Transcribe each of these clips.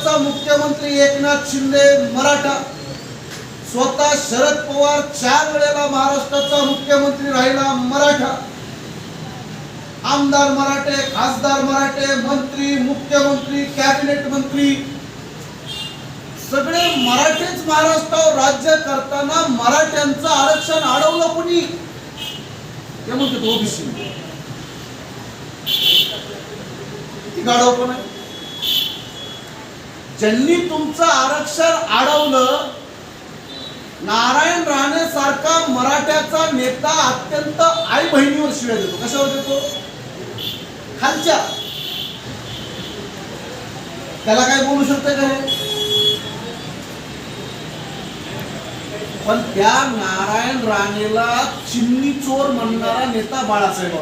महाराष्ट्राचा मुख्यमंत्री एकनाथ शिंदे मराठा. स्वतः शरद पवार चार वेळेला महाराष्ट्राचा मुख्यमंत्री राहिला मराठा. आमदार मराठे खासदार मराठे मंत्री मुख्यमंत्री कॅबिनेट मंत्री. सगळे मराठेच महाराष्ट्रावर राज्य करताना मराठ्यांचं आरक्षण अडवलं कोणी? ते म्हणते ओबीसी. गाडव पण आहे. ज्यांनी तुमचं आरक्षण अडवलं नारायण राणे सारखा मराठ्याचा नेता अत्यंत आई बहिणीवर शिव्या देतो. कशावर देतो? खालच्या. त्याला काय बोलू शकते का पण त्या नारायण राणेला चिमणी चोर म्हणणारा नेता बाळासाहेब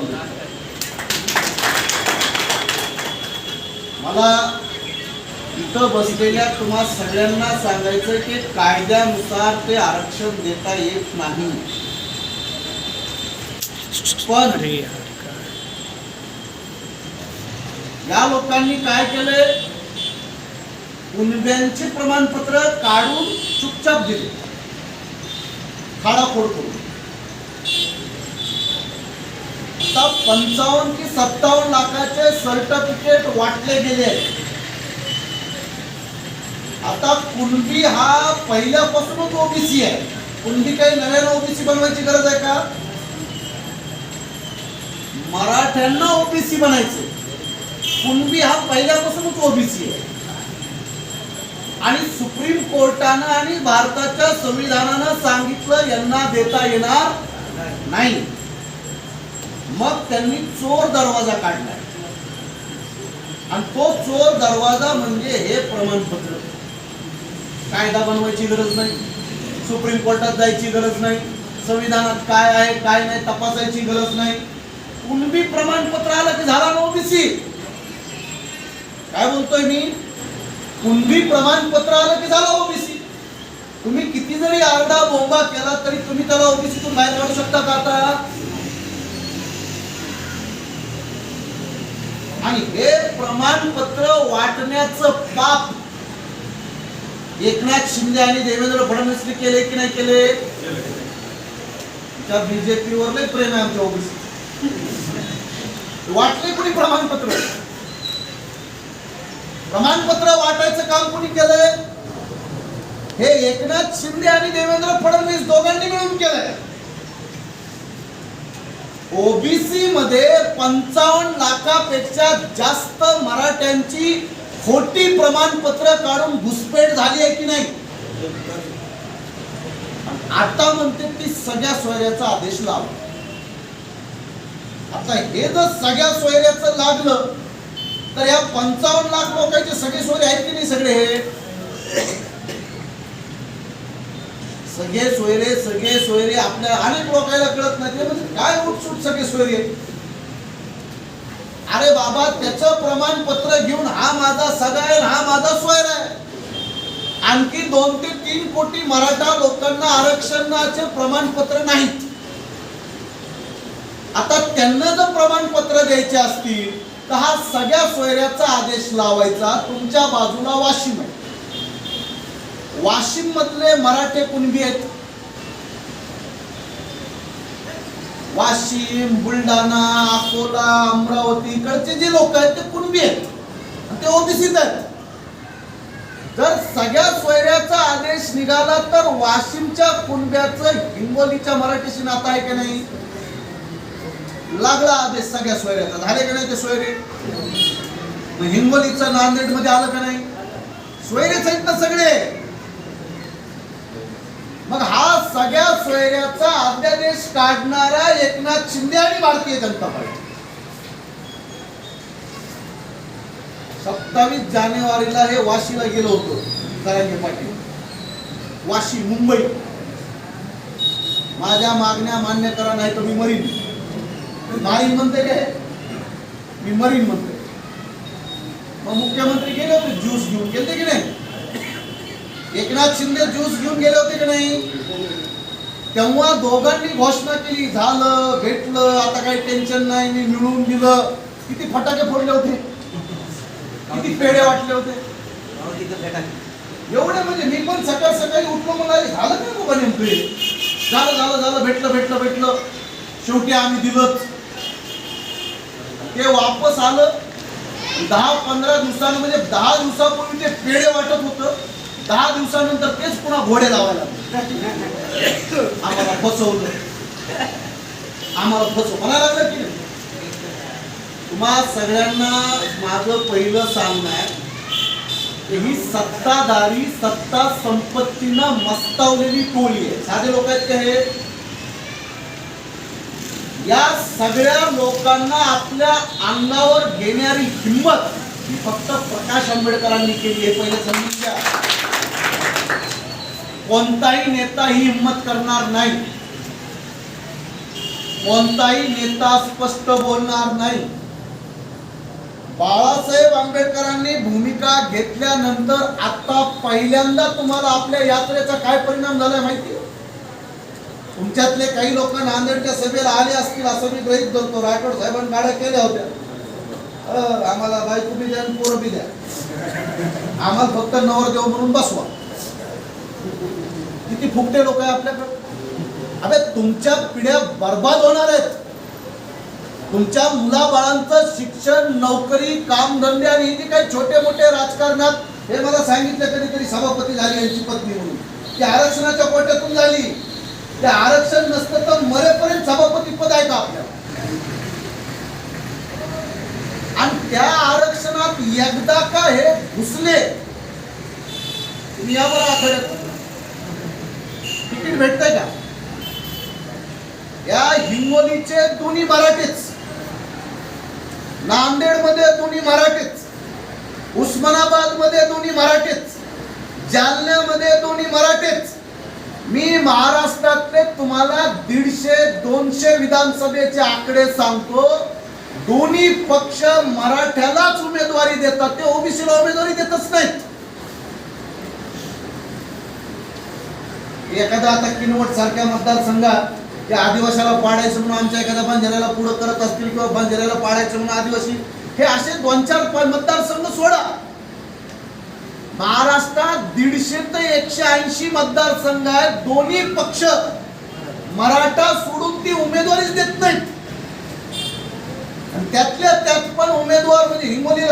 मला इथं बसलेल्या तुम्हा सगळ्यांना सांगायचं की कायद्यानुसार ते आरक्षण देता येत नाही. पण या लोकांनी काय केले कुणब्यांचे प्रमाणपत्र काढून चुपचाप दिले. खाडाखोड करून. आता पंचावन्न की सत्तावन्न लाखाचे सर्टिफिकेट वाटले गेले आहेत. आता कुणबी हा पहिल्यापासूनच ओबीसी आहे. कुणबी काही नव्यानं ओबीसी बनवायची गरज आहे का? मराठ्यांना ओबीसी बनायचे कुणबी हा पहिल्यापासूनच ओबीसी आहे. आणि सुप्रीम कोर्टानं आणि भारताच्या संविधानानं सांगितलं यांना देता येणार नाही. मग त्यांनी चोर दरवाजा काढला आणि तो चोर दरवाजा म्हणजे हे प्रमाणपत्र. कायदा बनवायची गरज नाही. सुप्रीम कोर्टात जायची गरज नाही. संविधानात काय आहे काय नाही तपासायची गरज नाही. कुणबी प्रमाणपत्र आलं की झाला ना ओबीसी काय बोलतोय मी? कुणबी प्रमाणपत्र आलं की झालं ओबीसी तुम्ही किती जरी आरडा बोंबा केला तरी तुम्ही त्याला ओबीसीतून बाहेर काढू शकता का आता? आणि हे प्रमाणपत्र वाटण्याचं पाप एकनाथ शिंदे आणि देवेंद्र फडणवीसने केले की नाही केले? त्या बीजेपीवर लय प्रेम आहे आमच्या ओबीसी वाटले कुणी प्रमाणपत्र? प्रमाणपत्र वाटायचं काम कुणी केलंय? हे एकनाथ शिंदे आणि देवेंद्र फडणवीस दोघांनी मिळून केलंय. ओबीसी मध्ये पंचावन्न लाखापेक्षा जास्त मराठ्यांची खोटी प्रमाणपत्र काढून घुसपेट झाली आहे की नाही? आता म्हणते ती सगळ्या सोयऱ्याचा आदेश लाव. आता हे जर सगळ्या सोयऱ्याचं लागलं तर या पंचावन्न लाख लोकांचे सगळे सोयरे आहेत की नाही सगळे? हे सगळे सोयरे सगळे सोयरे आपल्या अनेक लोकांना कळत नाही म्हणजे काय उठसूट सगळे सोयरे? अरे बाबा त्याचं प्रमाणपत्र घेऊन हा माझा सगळा आहे हा माझा सोयरा आहे. आणखी दोन ते तीन कोटी मराठा लोकांना आरक्षणाचे प्रमाणपत्र नाहीत आता त्यांना जर प्रमाणपत्र द्यायचे असतील तर हा सगळ्या सोयऱ्याचा आदेश लावायचा तुमच्या बाजूला वाशिम आहे. वाशिम मधले मराठे कुणबी आहेत? वाशिम बुलढाणा अकोला अमरावती इकडचे जे लोक आहेत ते कुणबी आहेत? ते ओबीसीत आहेत. जर सगळ्या सोयऱ्याचा आदेश निघाला तर वाशिमच्या कुणब्याचं हिंगोलीच्या मराठीशी नातं आहे की नाही? लागला आदेश सगळ्या सोयऱ्याचा. झाले का नाही ते सोयरे? हिंगोलीचं नांदेडमध्ये आलं का नाही? सोयरेच आहेत ना सगळे. सगळ्या सोयऱ्याचा अध्यादेश काढणारा एकनाथ शिंदे आणि भारतीय जनता पार्टी. सत्तावीस जानेवारीला हे वाशीला गेलो होतो जरांगे पाटील. वाशी मुंबई. माझ्या मागण्या मान्य करा नाही तर मी मरीन. मारीन म्हणते काय? मी मरीन म्हणते. मग मुख्यमंत्री गेले होते ज्यूस घेऊन. गेले की नाही? एकनाथ शिंदे ज्यूस घेऊन गेले होते की नाही? तेव्हा दोघांनी घोषणा केली झालं भेटलं आता काही टेन्शन नाही मी मिळून दिलं. किती फटाके फोडले होते. किती पेढे वाटले होते. एवढे म्हणजे मी पण सकाळ सकाळी उठलो म्हणाले झालं काय बाबा नेमकं झालं झालं झालं भेटलं भेटलं भेटलं. शेवटी आम्ही दिलंच ते वापस आलं. दहा पंधरा दिवसानं म्हणजे दहा दिवसापूर्वी ते पेढे वाटत होतं. दहा दिवसानंतर तेच पुन्हा घोडे लावायला लागले. आम्हाला फसवलं. आम्हाला फसव मला लागलं की तुम्हा सगळ्यांना माझं पहिलं सांगणं आहे ही सत्ताधारी सत्ता संपत्तीनं मस्तावलेली टोळी आहे. साधे लोक आहेत का हे? या सगळ्या लोकांना आपल्या अंगावर घेणारी हिंमत ही फक्त प्रकाश आंबेडकरांनी केली हे पहिले समजून घ्या कोणताही नेता ही हिंमत करणार नाही. कोणताही नेता स्पष्ट बोलणार नाही. बाळासाहेब आंबेडकरांनी भूमिका घेतल्यानंतर आता पहिल्यांदा तुम्हाला आपल्या यात्रेचा काय परिणाम झालाय माहिती? तुमच्यातले काही लोक नांदेडच्या सभेला आले असतील असं मी गृहित धरतो. रायगड साहेबांनी गाड्या केल्या होत्या. आम्हाला बायको बी द्या आणि पोरं बी द्या. आम्हाला फक्त नवरदेव म्हणून बसवा. किती फुकटे लोक आहे आपल्याकडे? अबे तुमच्या पिढ्या बर्बाद होणार आहेत. तुमच्या मुलाबाळांचं शिक्षण नोकरी कामधंदे आणि हे जे काही छोटे मोठे राजकारणात हे मला सांगितलं कधीतरी सभापती झाली यांची पत्नी म्हणून. ती आरक्षणाच्या कोट्यातून झाली. ते आरक्षण नसतं तर मरेपर्यंत सभापती पद आहे का आपल्याला आणि त्या आरक्षणात एकदा का हे घुसले? तुम्ही आठवड्यात तिकीट भेटतंय का? या हिंगोलीचे दोन्ही मराठीच. नांदेडमध्ये दोन्ही मराठीच. उस्मानाबादमध्ये दोन्ही मराठीच. जालन्यामध्ये दोन्ही मराठीच. मी महाराष्ट्रातले तुम्हाला दीडशे दोनशे विधानसभेचे आकडे सांगतो. दोन्ही पक्ष मराठ्यालाच उमेदवारी देतात. ते ओबीसीला उमेदवारी देतच नाहीत. एखादा आता किनवट सारख्या मतदारसंघात त्या आदिवासाला पाडायचं म्हणून आमच्या एखाद्या बंजाऱ्याला पुढं करत असतील किंवा बंजाऱ्याला पाडायचं म्हणून आदिवासी हे असे दोन चार मतदारसंघ सोडा. महाराष्ट्रात दीडशे ते एकशे ऐंशी मतदारसंघ आहेत. दोन्ही पक्ष मराठा सोडून ती उमेदवारीच देत नाहीत. आणि त्यातल्या त्यात पण उमेदवार म्हणजे हिंगोली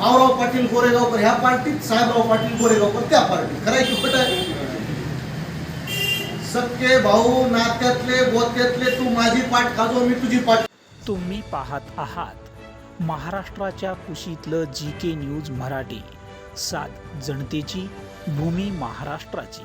मावराव पाटील गोरेगावकर ह्या पार्टीत साहेबराव पाटील गोरेगावकर त्या पार्टीत. खरं की खोट आहे? सक्के भाऊ नात्यातले गोत्यातले तू माझी पाठ खाजो मी तुझी पाठ तुम्ही पाहत आहात महाराष्ट्राच्या कुशीतलं जी के न्यूज मराठी. सात जनतेची भूमी महाराष्ट्राची.